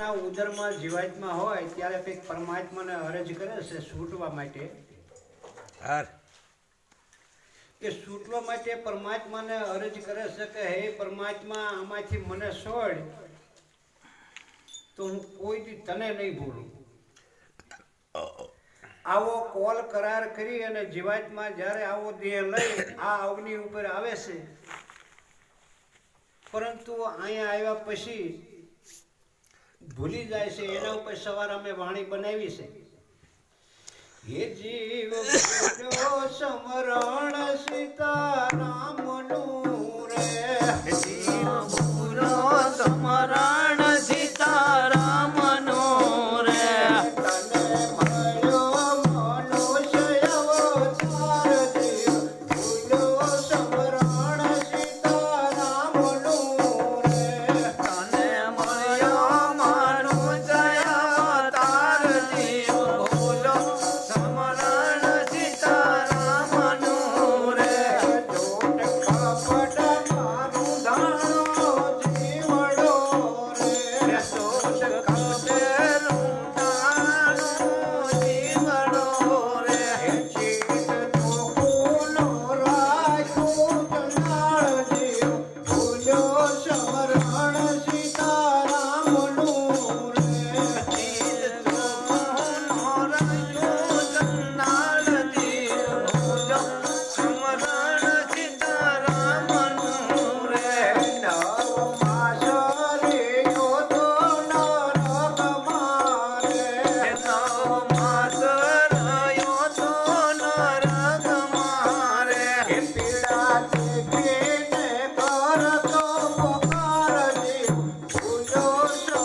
માતાના ઉદરમાં જીવાત્મા હોય ત્યારે કંઈક પરમાત્માને અરજ કરે છે છૂટવા માટે. હાર. એ છૂટવા માટે પરમાત્માને અરજ કરે છે કે હે પરમાત્મા આમાંથી મને છોડ. તો હું કોઈ દી તને નહીં ભૂલું. આવો કોલ કરાર કરી અને જીવાતમાં જ્યારે આવો દેહ લઈ આ અગ્નિ ઉપર આવે છે. પરંતુ અહીંયા આવ્યા પછી ભૂલી જાય છે એના ઉપર સવાર અમે વાણી બનાવી છે. હે જીવ સમરણ સીતારામનું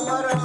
Allah'a emanet